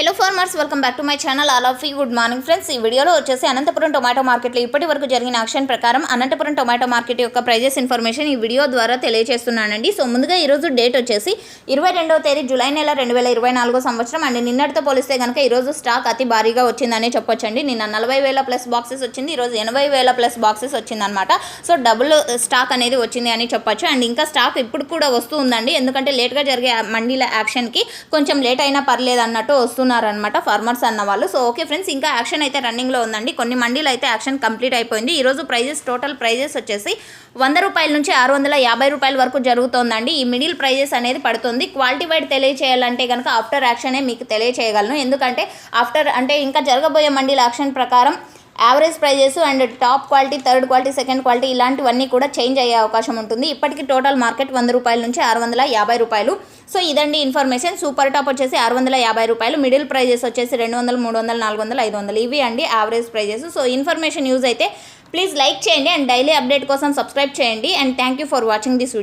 Hello farmers welcome back to my channel all of you good morning friends ఈ వీడియోలో వచ్చేసి Anantapuram tomato మార్కెట్లో ఇప్పటి వరకు జరిగిన యాక్షన్ ప్రకారం అనంతపురం టొమాటో మార్కెట్ యొక్క ప్రైజెస్ ఇన్ఫర్మేషన్ ఈ వీడియో ద్వారా తెలియజేస్తున్నానండి. సో ముందుగా ఈరోజు డేట్ వచ్చేసి ఇరవై రెండవ తేదీ జూలై నెల రెండు వేల ఇరవై నాలుగో సంవత్సరం అండ్. నిన్నటితో పోలిస్తే కనుక ఈరోజు స్టాక్ అతి భారీగా వచ్చిందనే చెప్పొచ్చండి. నిన్న నలభై వేల ప్లస్ బాక్సెస్ వచ్చింది. ఈరోజు ఎనభై వేల ప్లస్ బాక్సెస్ వచ్చిందనమాట సో డబుల్ స్టాక్ అనేది వచ్చింది అని చెప్పొచ్చు. అండ్ ఇంకా స్టాక్ ఇప్పుడు కూడా వస్తూ ఉందండి. ఎందుకంటే లేట్గా జరిగే uh, మండీల యాక్షన్కి కొంచెం లేట్ అయినా పర్లేదు అన్నట్టు వస్తున్నారనమాట ఫార్మర్స్ అన్న వాళ్ళు. సో ఓకే ఫ్రెండ్స్ ఇంకా యాక్షన్ అయితే రన్నింగ్లో ఉందండి. కొన్ని మండీలు అయితే యాక్షన్ కంప్లీట్ అయిపోయింది. ఈరోజు ప్రైజెస్ టోటల్ ప్రైజెస్ వచ్చేసి వంద రూపాయల నుంచి ఆరు వందల యాభై రూపాయల వరకు జరుగుతోందండి. ఈ మిడిల్ ప్రైజెస్ అనేది పడుతుంది. క్వాలిటీ వైడ్ తెలియచేయాలంటే కనుక ఆఫ్టర్ యాక్షనే మీకు తెలియచేయగలను. ఎందుకంటే ఆఫ్టర్ అంటే ఇంకా జరగబోయే మండీల యాక్షన్ ప్రకారం average prices and top quality third quality second quality ఇలాంటివన్నీ కూడా చేంజ్ అయ్యే అవకాశం ఉంటుంది. ఇప్పటికి టోటల్ మార్కెట్ వంద రూపాయల నుంచి ఆరు వందల యాభై రూపాయలు. సో ఇదండి ఇన్ఫర్మేషన్. సూపర్ టాప్ వచ్చేసి ఆరు వందల యాభై రూపాయలు. మిడిల్ ప్రైజెస్ వచ్చేసి రెండు వందలు మూడు వందలు నాలుగు వందలు ఐదు వందలు. ఇవి అండి average prices. So information use అయితే ప్లీజ్ లైక్ చేయండి అండ్ డైలీ అప్డేట్ కోసం సబ్స్క్రైబ్ చేయండి. And thank you for watching this video.